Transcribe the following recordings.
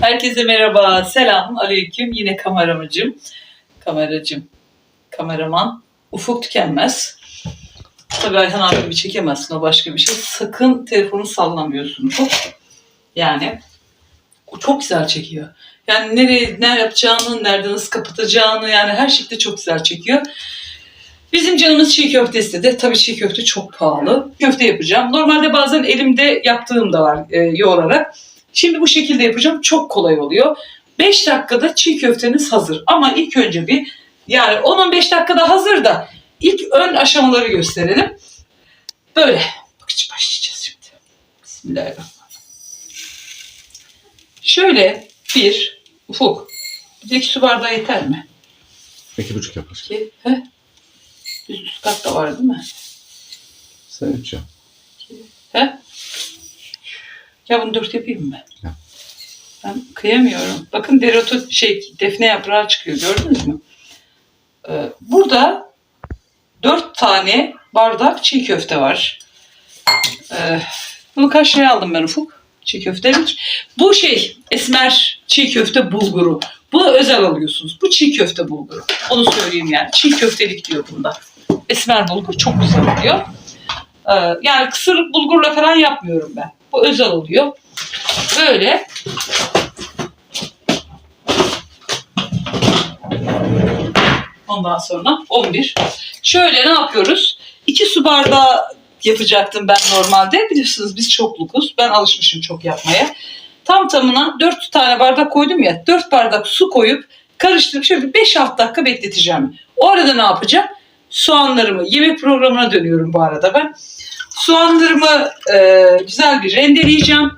Herkese merhaba, selam, aleyküm. Yine kameramacım, kameracım, kameraman Ufuk Tükenmez. Tabii Ayhan abimi çekemezsin, o başka bir şey. Sakın telefonu sallamıyorsun Ufuk. Yani o çok güzel çekiyor. Yani nereye, ne yapacağını, nerede nasıl kapatacağını yani her şekilde çok güzel çekiyor. Bizim canımız çiğ köfte istedi. Tabii çiğ köfte çok pahalı. Köfte yapacağım. Normalde bazen elimde yaptığım da var e, yoğurarak. Şimdi bu şekilde yapacağım. Çok kolay oluyor. 5 dakikada çiğ köfteniz hazır. Ama ilk önce bir yani 10-15 dakikada hazır da ilk ön aşamaları gösterelim. Böyle. Bakıcı başlayacağız şimdi. Bismillahirrahmanirrahim. Şöyle bir ufuk. Bir de iki su bardağı yeter mi? İki buçuk yapar. İki. He? Üst üst kat da var değil mi? Sen üç yap. He? Ya bunu dört yapayım mı? Yap. Ben kıyamıyorum. Bakın dereotu şey defne yaprağı çıkıyor gördünüz mü? Ee, burada dört tane bardak çiğ köfte var. Ee, bunu kaç liraya aldım ben Ufuk? Çiğ köftelik. Bu şey esmer çiğ köfte bulguru. Bunu özel alıyorsunuz. Bu çiğ köfte bulguru. Onu söyleyeyim yani. Çiğ köftelik diyor bunda. Esmer bulgur çok güzel oluyor. Ee, yani kısırlık bulgurla falan yapmıyorum ben. Bu özel oluyor. Böyle Ondan sonra 11. Şöyle ne yapıyoruz? 2 su bardağı yapacaktım ben normalde. Biliyorsunuz biz çoklukuz. Ben alışmışım çok yapmaya. Tam tamına 4 tane bardak koydum ya. 4 bardak su koyup karıştırıp şöyle 5-6 dakika bekleteceğim. O arada ne yapacağım? Soğanlarımı, yemek programına dönüyorum bu arada ben. Soğanlarımı e, güzel bir rendeleyeceğim.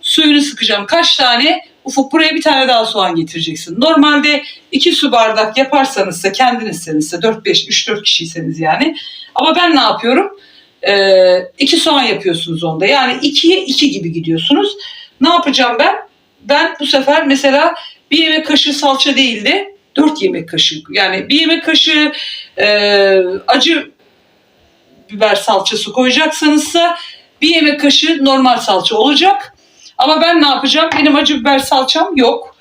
Suyunu sıkacağım. Kaç tane? Ufuk buraya bir tane daha soğan getireceksin. Normalde 2 su bardak yaparsanız da kendinizseniz de 4-5, 3-4 kişiyseniz yani. Ama ben ne yapıyorum? 2 soğan yapıyorsunuz onda. Yani 2'ye 2 gibi gidiyorsunuz. Ne yapacağım ben? Ben bu sefer mesela bir yemek kaşığı salça değil de 4 yemek kaşığı. Yani bir yemek kaşığı e, acı biber salçası koyacaksanızsa bir yemek kaşığı normal salça olacak. Ama ben ne yapacağım? Benim acı biber salçam yok.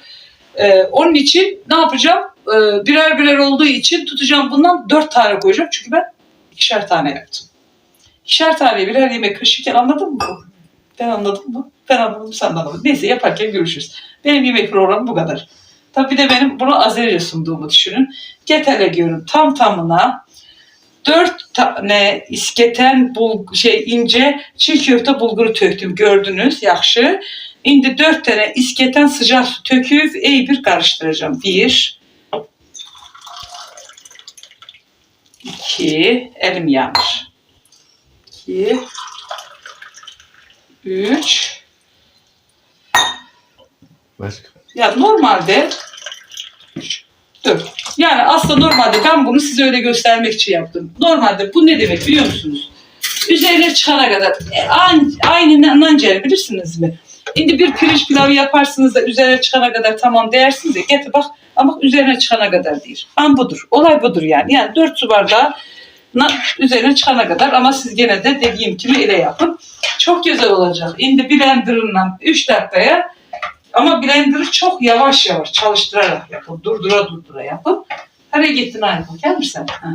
Ee, onun için ne yapacağım? Ee, birer birer olduğu için tutacağım bundan dört tane koyacağım. Çünkü ben ikişer tane yaptım. İkişer tane birer yemek kaşığıken anladın mı? Ben anladım mı? Ben anladım sen de anladın. Neyse yaparken görüşürüz. Benim yemek programım bu kadar. Tabii bir de benim bunu Azerice sunduğumu düşünün. Getele diyorum tam tamına dört tane isketen bul şey ince çiğ köfte bulguru töktüm gördünüz yaxşı. İndi dört tane isketen sıcak su töküp iyi bir karıştıracağım. Bir, iki, elim yanır. İki, üç, Başka. ya normalde 4. Yani aslında normalde ben bunu size öyle göstermek için yaptım. Normalde bu ne demek biliyor musunuz? Üzerine çıkana kadar e, aynı nanceri bilirsiniz mi? Şimdi bir pirinç pilavı yaparsınız da üzerine çıkana kadar tamam dersiniz ya getir bak ama üzerine çıkana kadar değil. An budur. Olay budur yani. Yani 4 su bardağı üzerine çıkana kadar ama siz gene de dediğim gibi ile yapın. Çok güzel olacak. Şimdi blenderından 3 dakikaya ama blender'ı çok yavaş yavaş çalıştırarak yapın. Durdura durdura yapın. Hadi gittin aynı Gel misin? Ha.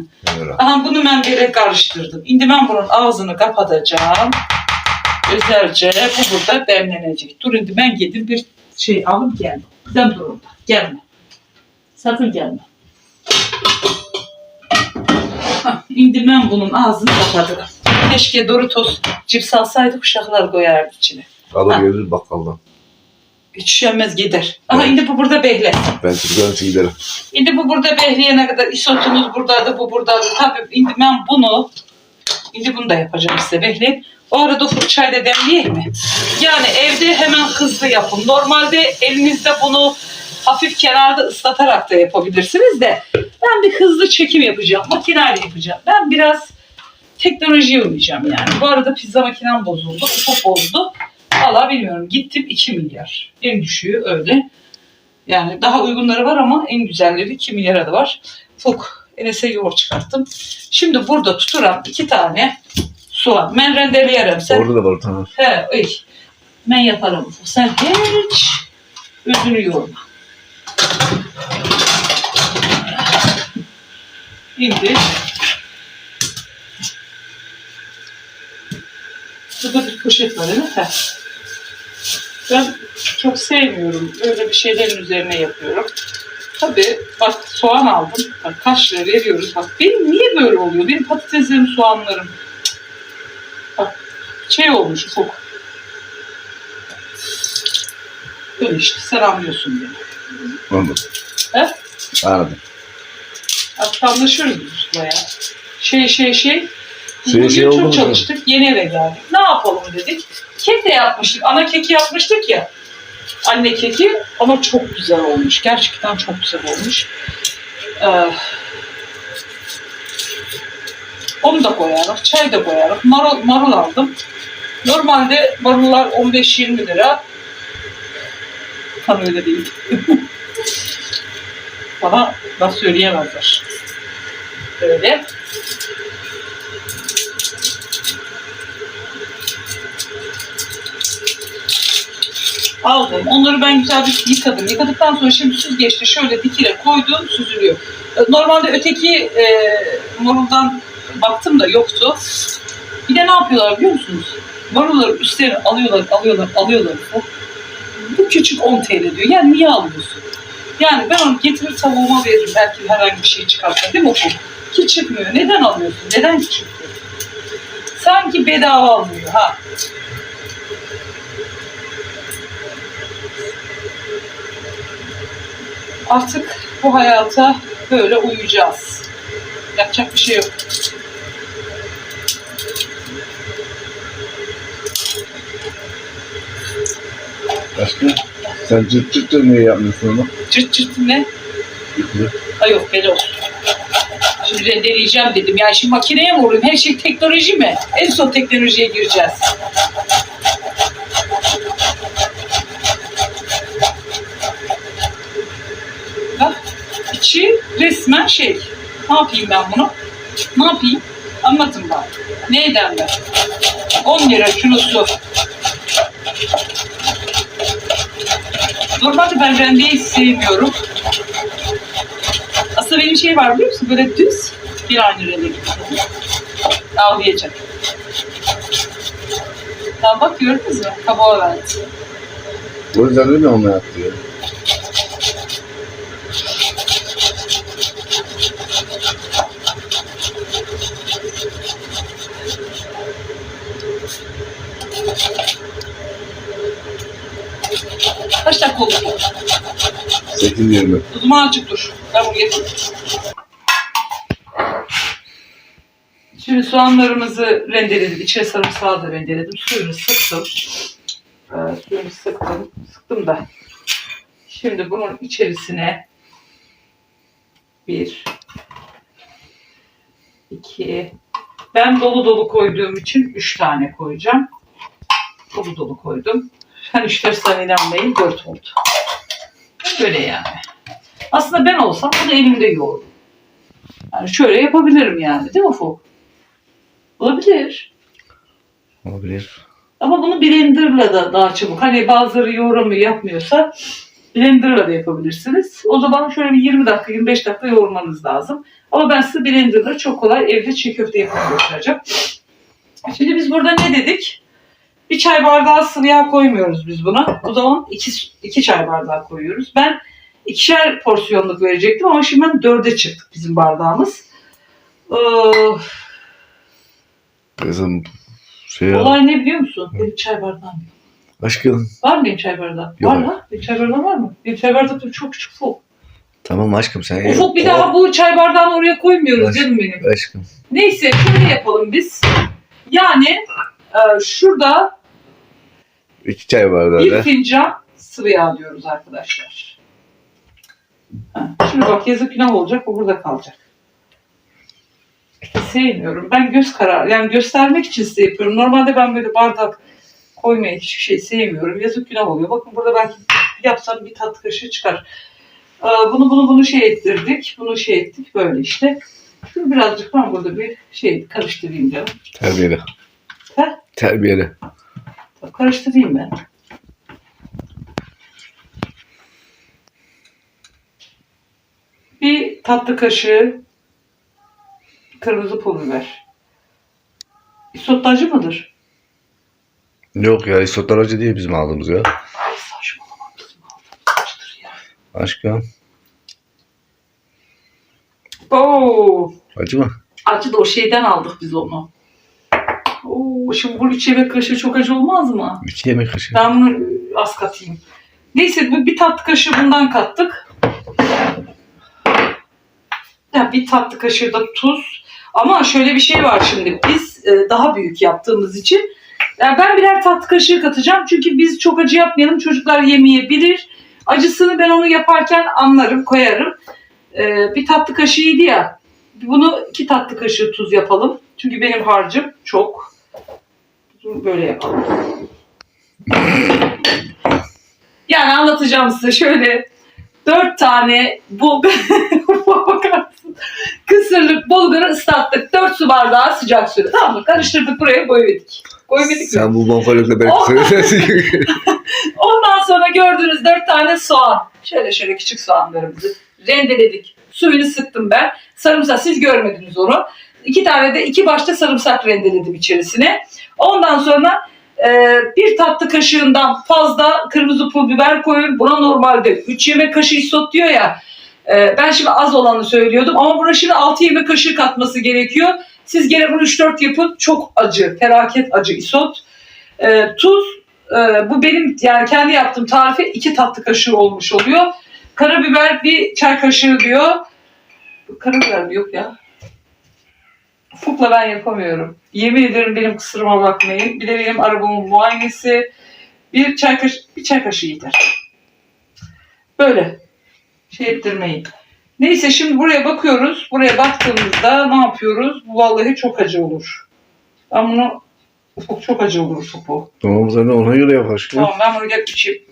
Aha bunu ben böyle karıştırdım. Şimdi ben bunun ağzını kapatacağım. Güzelce bu burada demlenecek. Dur şimdi ben gidip bir şey alıp geldim. Sen dur orada. Gelme. Sakın gelme. Hah, Şimdi ben bunun ağzını kapatıyorum. Keşke Doritos cips alsaydık uşaklar koyardı içine. Alır Ha. gelir bakkaldan. Hiç üşenmez gider. Aha Evet. şimdi bu burada bekle. Ben için giderim. Şimdi bu burada behleyene kadar isotumuz buradaydı, bu buradaydı. Tabii şimdi ben bunu, şimdi bunu da yapacağım size behleyip. O arada ufuk çay da demleyeyim mi? Yani evde hemen hızlı yapın. Normalde elinizde bunu hafif kenarda ıslatarak da yapabilirsiniz de ben bir hızlı çekim yapacağım. Makineyle yapacağım. Ben biraz teknolojiye uyacağım yani. Bu arada pizza makinem bozuldu. Ufuk bozdu. Valla bilmiyorum. Gittim 2 milyar. En düşüğü öyle. Yani daha uygunları var ama en güzelleri 2 milyara da var. Fuk. Enes'e yoğurt çıkarttım. Şimdi burada tuturam iki tane soğan. Ben rendeleyerim. Sen Orada da var tamam. He, ey. Ben yaparım. Sen hiç özünü yorma. İndir. Burada bir poşet var değil mi? Heh. Ben çok sevmiyorum. Öyle bir şeylerin üzerine yapıyorum. Tabii bak soğan aldım. Bak kaç lira veriyoruz. Bak benim niye böyle oluyor? Benim patateslerim, soğanlarım. Bak şey olmuş ufuk. Böyle işte sen anlıyorsun beni. Anladım. He? Anladım. Artık anlaşıyoruz biz ya. Şey şey şey. Şey, bugün şey oldu çok çalıştık. Yeni eve geldik. Ne yapalım dedik. Kek de yapmıştık. Ana keki yapmıştık ya. Anne keki ama çok güzel olmuş. Gerçekten çok güzel olmuş. Ee, onu da koyarım. Çay da koyarım. Marul, marul aldım. Normalde marullar 15-20 lira. Tam öyle değil. Bana laf söyleyemezler. Böyle. Aldım. Onları ben güzel bir yıkadım. Yıkadıktan sonra şimdi süzgeçte şöyle dikire koydum, süzülüyor. E, Normalde öteki e, maruldan baktım da yoktu. Bir de ne yapıyorlar biliyor musunuz? Marulları üstlerine alıyorlar, alıyorlar, alıyorlar. Bu, bu küçük 10 TL diyor. Yani niye alıyorsun? Yani ben onu getirir tavuğuma veririm. Belki herhangi bir şey çıkarsa değil mi okul? Ki çıkmıyor. Neden alıyorsun? Neden çıkmıyor? Sanki bedava almıyor ha. Artık bu hayata böyle uyuyacağız. Yapacak bir şey yok. Başka? Sen cırt cırt da niye yapmıyorsun onu? Çırt çırt ne? Ay yok böyle olsun. Şimdi rendeleyeceğim dedim. Yani şimdi makineye mi vurayım? Her şey teknoloji mi? En son teknolojiye gireceğiz. Bak içi resmen şey. Ne yapayım ben bunu? Ne yapayım? Anlatın bana. Ne ederler? 10 lira kilosu. Normalde ben rendeyi sevmiyorum. Aslında benim şey var biliyor musun? Böyle düz bir aynı rende gidiyor. Ağlayacak. Ya bak gördünüz mü? Kabuğa verdi. O yüzden değil mi onu yaptı ya? Kaç dakika oldu? 8-20. O zaman azıcık dur. Ben bunu getireyim. Şimdi soğanlarımızı rendeledim. İçine sarımsağı da rendeledim. Suyunu sıktım. Ee, suyunu sıktım. Sıktım da. Şimdi bunun içerisine bir, iki, ben dolu dolu koyduğum için üç tane koyacağım. Dolu dolu koydum. Dört tane inanmayın dört oldu. Böyle yani. Aslında ben olsam bunu elimde yoğururum. Yani şöyle yapabilirim yani değil mi Ufuk? Olabilir. Olabilir. Ama bunu blenderla da daha çabuk. Hani bazıları yoğuramıyor yapmıyorsa blenderla da yapabilirsiniz. O zaman şöyle bir 20 dakika 25 dakika yoğurmanız lazım. Ama ben size blenderla çok kolay evde çiğ köfte yapıp göstereceğim. Şimdi biz burada ne dedik? Bir çay bardağı sıvı yağ koymuyoruz biz buna. O zaman iki, iki çay bardağı koyuyoruz. Ben ikişer porsiyonluk verecektim ama şimdi ben dörde çıktık bizim bardağımız. Ee, Kızım şey ya. olay ne biliyor musun? Benim çay bardağım yok. Aşkım. Var mı benim çay bardağım? Yok. Var mı? Benim çay bardağım var mı? Benim çay bardağım çok küçük Ufuk. Tamam aşkım sen Ufuk bir daha bu çay bardağını oraya koymuyoruz Baş- canım benim. Aşkım. Neyse şöyle yapalım biz. Yani e, şurada İki çay bardağı bir da. fincan sıvı yağ diyoruz arkadaşlar. Ha, şimdi bak yazık günah olacak bu burada kalacak. Sevmiyorum. Ben göz kararı yani göstermek için size yapıyorum. Normalde ben böyle bardak koymayı hiçbir şey sevmiyorum. Yazık günah oluyor. Bakın burada belki yapsam bir tat kaşığı çıkar. Ee, Bunu bunu bunu şey ettirdik. Bunu şey ettik böyle işte. Şunu birazcık ben burada bir şey karıştırayım canım. Terbiyeli. He? Terbiyeli. Karıştırayım ben. Bir tatlı kaşığı kırmızı pul biber. İsotlu acı mıdır? Yok ya isotlar acı diye bizim aldığımız ya. Ay ya. Aşkım. Oo. Acı mı? Acı da o şeyden aldık biz onu. Oo, şimdi bu üç yemek kaşığı çok acı olmaz mı? İki yemek kaşığı. Ben bunu az katayım. Neyse bu bir tatlı kaşığı bundan kattık. Ya bir tatlı kaşığı da tuz. Ama şöyle bir şey var şimdi. Biz e, daha büyük yaptığımız için yani ben birer tatlı kaşığı katacağım. Çünkü biz çok acı yapmayalım. Çocuklar yemeyebilir. Acısını ben onu yaparken anlarım, koyarım. E, bir tatlı kaşığıydı ya. Bunu iki tatlı kaşığı tuz yapalım. Çünkü benim harcım çok. Bunu Böyle yapalım. Yani anlatacağım size şöyle dört tane bulgur bakarsın. Kısırlık bulguru ıslattık. Dört su bardağı sıcak suda. Tamam mı? Karıştırdık buraya. Koymadık mı? Sen bu bonfalokla Oh! belki Ondan sonra gördüğünüz dört tane soğan. Şöyle şöyle küçük soğanlarımızı rendeledik. Suyunu sıktım ben. Sarımsak siz görmediniz onu. İki tane de iki başta sarımsak rendeledim içerisine. Ondan sonra e, bir tatlı kaşığından fazla kırmızı pul biber koyun. Buna normalde 3 yemek kaşığı isot diyor ya. E, ben şimdi az olanı söylüyordum ama buna şimdi 6 yemek kaşığı katması gerekiyor. Siz gene bunu 3-4 yapın. Çok acı, felaket acı isot. E, tuz, e, bu benim yani kendi yaptığım tarife 2 tatlı kaşığı olmuş oluyor. Karabiber bir çay kaşığı diyor. Karabiber mi? Yok ya. Ufuk'la ben yapamıyorum. Yemin ederim benim kısırıma bakmayın. Bir de benim arabamın muayenesi. Bir çay kaşığı, bir çay kaşığı yeter. Böyle. Şey ettirmeyin. Neyse şimdi buraya bakıyoruz. Buraya baktığımızda ne yapıyoruz? Bu vallahi çok acı olur. Ben bunu Ufuk çok acı olur Ufuk bu. Tamam de ona göre yap aşkım. Tamam ben bunu gel içeyim.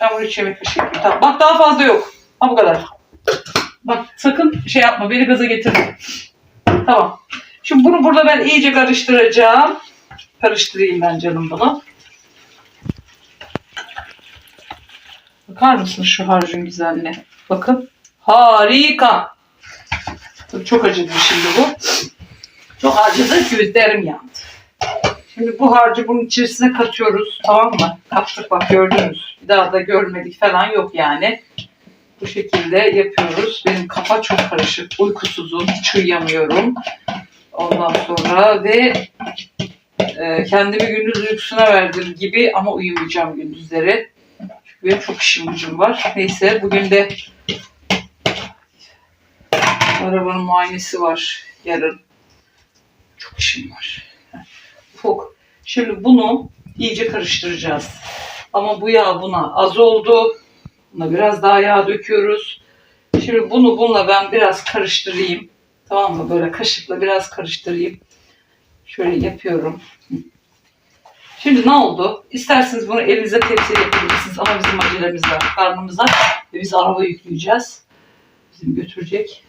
Ben bunu yemek kaşığı yapayım. Tamam. Bak daha fazla yok. Ha bu kadar. Bak sakın şey yapma. Beni gaza getirme. Tamam. Şimdi bunu burada ben iyice karıştıracağım. Karıştırayım ben canım bunu. Bakar mısınız şu harcın güzelliğine? Bakın. Harika. Çok acıdı şimdi bu. Çok acıdı. Gözlerim yandı. Şimdi bu harcı bunun içerisine katıyoruz. Tamam mı? Kattık bak gördünüz. Bir daha da görmedik falan yok yani. Bu şekilde yapıyoruz. Benim kafa çok karışık. Uykusuzum. Hiç uyuyamıyorum. Ondan sonra ve e, kendimi gündüz uykusuna verdim gibi ama uyumayacağım gündüzleri. Çünkü benim çok işim gücüm var. Neyse bugün de arabanın muayenesi var yarın. Çok işim var. Ufuk. Şimdi bunu iyice karıştıracağız. Ama bu yağ buna az oldu. Buna biraz daha yağ döküyoruz. Şimdi bunu bununla ben biraz karıştırayım. Tamam mı? Böyle kaşıkla biraz karıştırayım. Şöyle yapıyorum. Şimdi ne oldu? İsterseniz bunu elinize tepsiye yapabilirsiniz ama bizim acelemiz var. Karnımız aç ve biz araba yükleyeceğiz. Bizim götürecek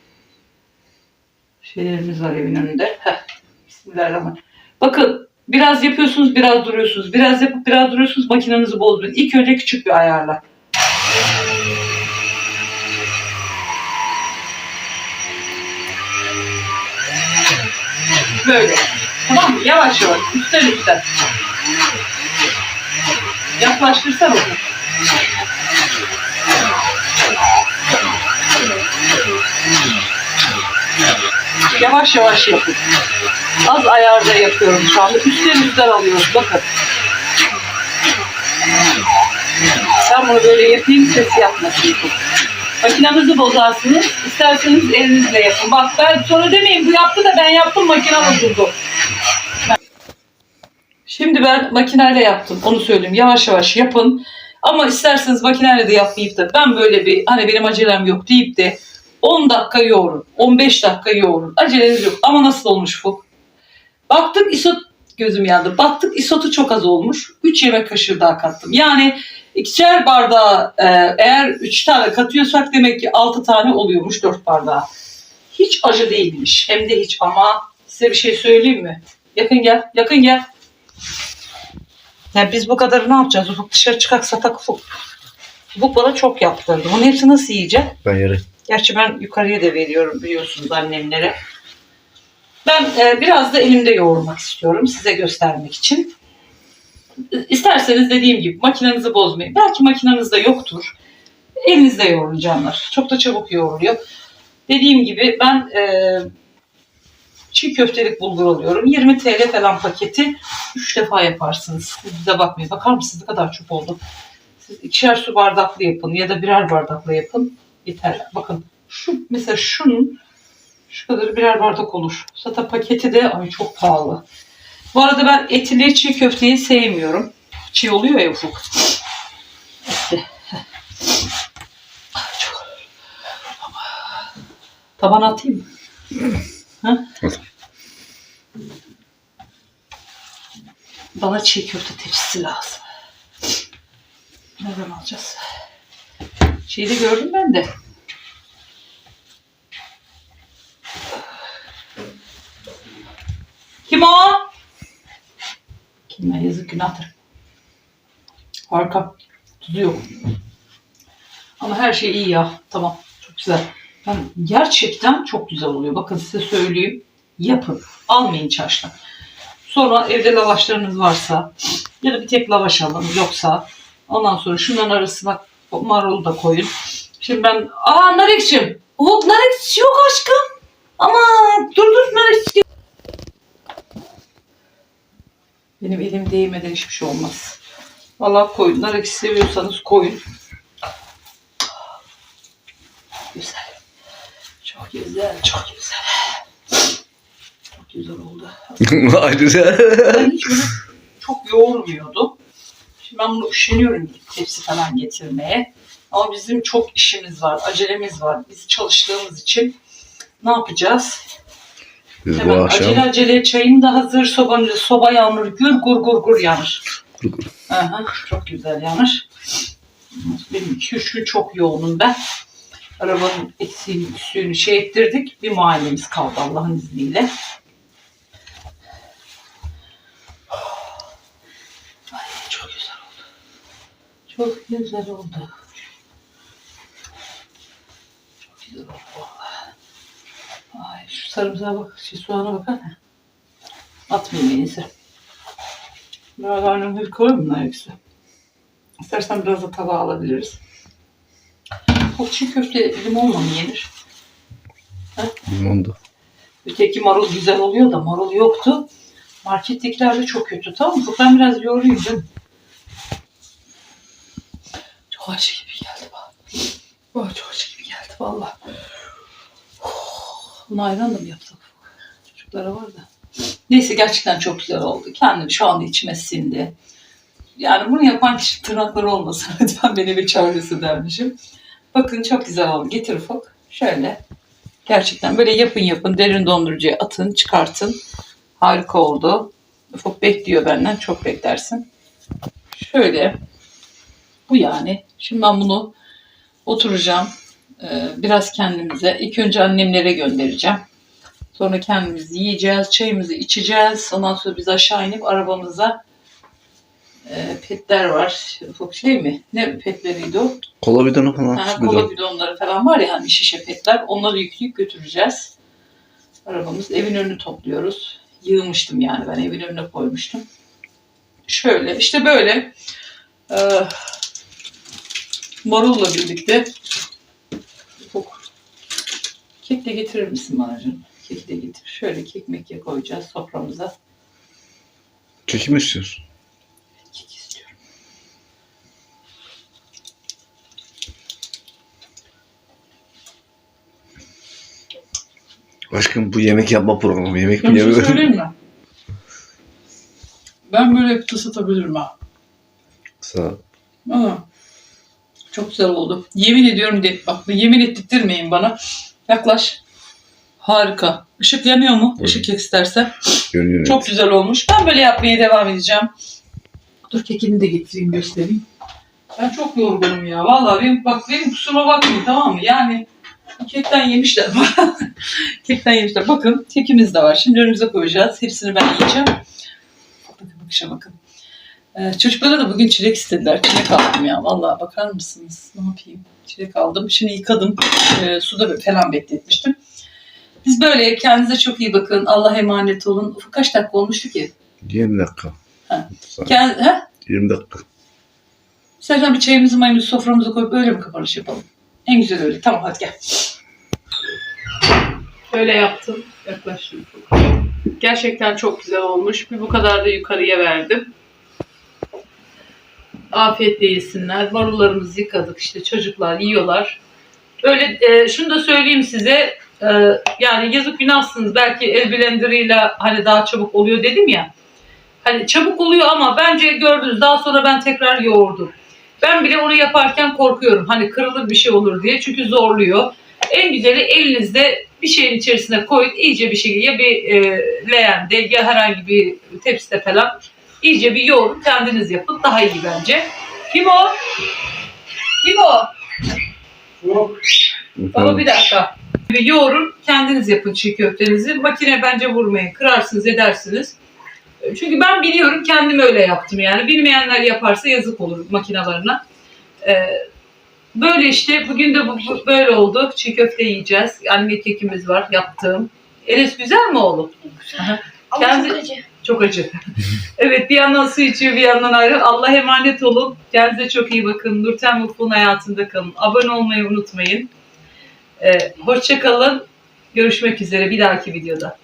şeylerimiz var evin önünde. Heh. Bismillahirrahmanirrahim. Bakın biraz yapıyorsunuz biraz duruyorsunuz. Biraz yapıp biraz duruyorsunuz makinenizi bozmayın. İlk önce küçük bir ayarla. Böyle. Tamam mı? Yavaş yavaş. Üstten üstten. Yaklaştırsan onu. Yavaş yavaş yapın. Az ayarda yapıyorum şu anda. Üstten üstten alıyoruz. Bakın. Ben bunu böyle yapayım ses yapmasın. Makinenizi bozarsınız. İsterseniz elinizle yapın. Bak ben sonra demeyin bu yaptı da ben yaptım makine bozuldu. Şimdi ben makineyle yaptım. Onu söyleyeyim. Yavaş yavaş yapın. Ama isterseniz makineyle de yapmayıp da ben böyle bir hani benim acelem yok deyip de 10 dakika yoğurun. 15 dakika yoğurun. Aceleniz yok. Ama nasıl olmuş bu? Baktık isot gözüm yandı. Baktık isotu çok az olmuş. 3 yemek kaşığı daha kattım. Yani ikişer bardağı e, eğer 3 tane katıyorsak demek ki 6 tane oluyormuş 4 bardağı. Hiç acı değilmiş. Hem de hiç ama size bir şey söyleyeyim mi? Yakın gel. Yakın gel. Ya biz bu kadar ne yapacağız? Ufuk dışarı çıkak satak ufuk. Ufuk bana çok yaptırdı. Bunun hepsini nasıl yiyecek? Ben yarın. Gerçi ben yukarıya da veriyorum biliyorsunuz annemlere. Ben e, biraz da elimde yoğurmak istiyorum size göstermek için. İsterseniz dediğim gibi makinenizi bozmayın. Belki makinenizde yoktur. Elinizde yoğurun canlar. Çok da çabuk yoğruluyor. Dediğim gibi ben e, çiğ köftelik bulgur alıyorum. 20 TL falan paketi. 3 defa yaparsınız. Bize bakmayın. Bakar mısınız ne kadar çok oldu. Siz ikişer su bardaklı yapın ya da birer bardakla yapın. Yeter. Bakın şu mesela şunun şu kadarı birer bardak olur. Zaten paketi de ay çok pahalı. Bu arada ben etli çiğ köfteyi sevmiyorum. Çiğ oluyor ya ufuk. Etli. Ah, Çok. Tabana atayım mı? Ha? Bana çiğ köfte tepsisi lazım. Nereden alacağız? Şeyi gördüm ben de. Kim o? Kim ya? Yazık günahtır. Harika. Tuzu yok. Ama her şey iyi ya. Tamam. Çok güzel. Yani gerçekten çok güzel oluyor. Bakın size söyleyeyim. Yapın. Almayın çarşıdan. Sonra evde lavaşlarınız varsa ya da bir tek lavaş alın yoksa ondan sonra şunların arasına marulu da koyun. Şimdi ben aa nar ekşim. Umut nar ekşisi yok aşkım. Ama dur dur nar Benim elim değmeden hiçbir şey olmaz. Vallahi koyun. Nar ekşisi seviyorsanız koyun. Güzel. Çok güzel, çok güzel. Çok güzel oldu. Ayrıca. Ben hiç böyle çok yoğurmuyordum. Şimdi ben bunu üşeniyorum tepsi falan getirmeye. Ama bizim çok işimiz var, acelemiz var. Biz çalıştığımız için ne yapacağız? Biz bu Hemen akşam acele acele çayım da hazır. Sobanın soba yanır, gür gur gur gur yanır. Gur gur. Aha, çok güzel yanır. Benim iki üç gün çok yoğunum ben. Arabanın eksiğini, üstünü şey ettirdik. Bir mahallemiz kaldı Allah'ın izniyle. Ay çok güzel oldu. Çok güzel oldu. Çok güzel oldu sarımsağa bak, şu soğana bakar mı? Atmayayım en iyisi. Bir koyayım mı hepsi? İstersen biraz da tabağa alabiliriz. O çiğ köfte limonla mı yenir? limondu. Öteki marul güzel oluyor da marul yoktu. Markettekilerde çok kötü tamam mı? Ben biraz yoğurayım değil mi? Çok acı gibi geldi bak. Oh, çok acı gibi geldi valla. Bunu ayran da mı yapsak? Çocuklara var da. Neyse gerçekten çok güzel oldu. Kendim şu anda içime sindi. Yani bunu yapan kişi tırnakları olmasa lütfen beni bir çağrısı dermişim. Bakın çok güzel oldu. Getir ufak. Şöyle. Gerçekten böyle yapın yapın. Derin dondurucuya atın, çıkartın. Harika oldu. Ufuk bekliyor benden. Çok beklersin. Şöyle. Bu yani. Şimdi ben bunu oturacağım. Ee, biraz kendimize. İlk önce annemlere göndereceğim. Sonra kendimiz yiyeceğiz. Çayımızı içeceğiz. Ondan sonra biz aşağı inip arabamıza e, petler var. Ufuk şey mi? Ne petleriydi o? Kola bidonu falan. Ha, kola bidonları falan var ya hani şişe petler. Onları yükleyip götüreceğiz. Arabamız evin önünü topluyoruz. Yığmıştım yani ben evin önüne koymuştum. Şöyle işte böyle e, marulla birlikte kek de getirir misin bana canım? Kek de getir. Şöyle kek mekke koyacağız soframıza. Keki mi istiyorsun? Kek istiyorum. Aşkım bu yemek yapma programı. Yemek mi şey yemiyorum? söyleyeyim mi? Ben böyle hep ısıtabilirim ha. Sağ ol. Aa, çok güzel oldu. Yemin ediyorum de bak yemin ettirmeyin bana. Yaklaş. Harika. Işık yanıyor mu? Evet. Işık istersen. Görünüyor. Çok güzel olmuş. Ben böyle yapmaya devam edeceğim. Dur kekini de getireyim göstereyim. Ben çok yorgunum ya. Vallahi benim, bak benim kusuruma bakmayın tamam mı? Yani kekten yemişler. kekten yemişler. Bakın kekimiz de var. Şimdi önümüze koyacağız. Hepsini ben yiyeceğim. Bakın bakışa bakın. Ee, çocuklara da bugün çilek istediler. Çilek aldım ya. Vallahi bakar mısınız? Ne yapayım? Çilek aldım. Şimdi yıkadım. Ee, suda falan bekletmiştim. Biz böyle kendinize çok iyi bakın. Allah'a emanet olun. Ufuk kaç dakika olmuştu ki? 20 dakika. Ha. Kend, he? 20 dakika. Serkan bir çayımızı mayımızı soframıza koyup öyle mi kapanış yapalım? En güzel öyle. Tamam hadi gel. Böyle yaptım. Yaklaştım. Gerçekten çok güzel olmuş. Bir bu kadar da yukarıya verdim. Afiyetle yesinler. Marullarımızı yıkadık işte çocuklar yiyorlar. Böyle e, şunu da söyleyeyim size. e, yani yazık günahsınız. Belki el blenderıyla hani daha çabuk oluyor dedim ya. Hani çabuk oluyor ama bence gördünüz daha sonra ben tekrar yoğurdum. Ben bile onu yaparken korkuyorum. Hani kırılır bir şey olur diye. Çünkü zorluyor. En güzeli elinizde bir şeyin içerisine koyun iyice bir şekilde ya bir e, leğende ya herhangi bir tepside falan iyice bir yoğurun kendiniz yapın daha iyi bence. Kim o? Kim o? Baba bir dakika. Bir yoğurun kendiniz yapın çiğ köftenizi. Makine bence vurmayın. Kırarsınız edersiniz. Çünkü ben biliyorum kendim öyle yaptım yani. Bilmeyenler yaparsa yazık olur makinalarına. Ee, böyle işte bugün de bu, bu- böyle oldu. Çiğ köfte yiyeceğiz. Anne kekimiz var yaptığım. Enes güzel mi oğlum? Aha. Ama Kendi- çok acı. Çok acı. evet bir yandan su içiyor bir yandan ayrı. Allah emanet olun. Kendinize çok iyi bakın. Nurten Mutlu'nun hayatında kalın. Abone olmayı unutmayın. Ee, hoşça kalın. Görüşmek üzere bir dahaki videoda.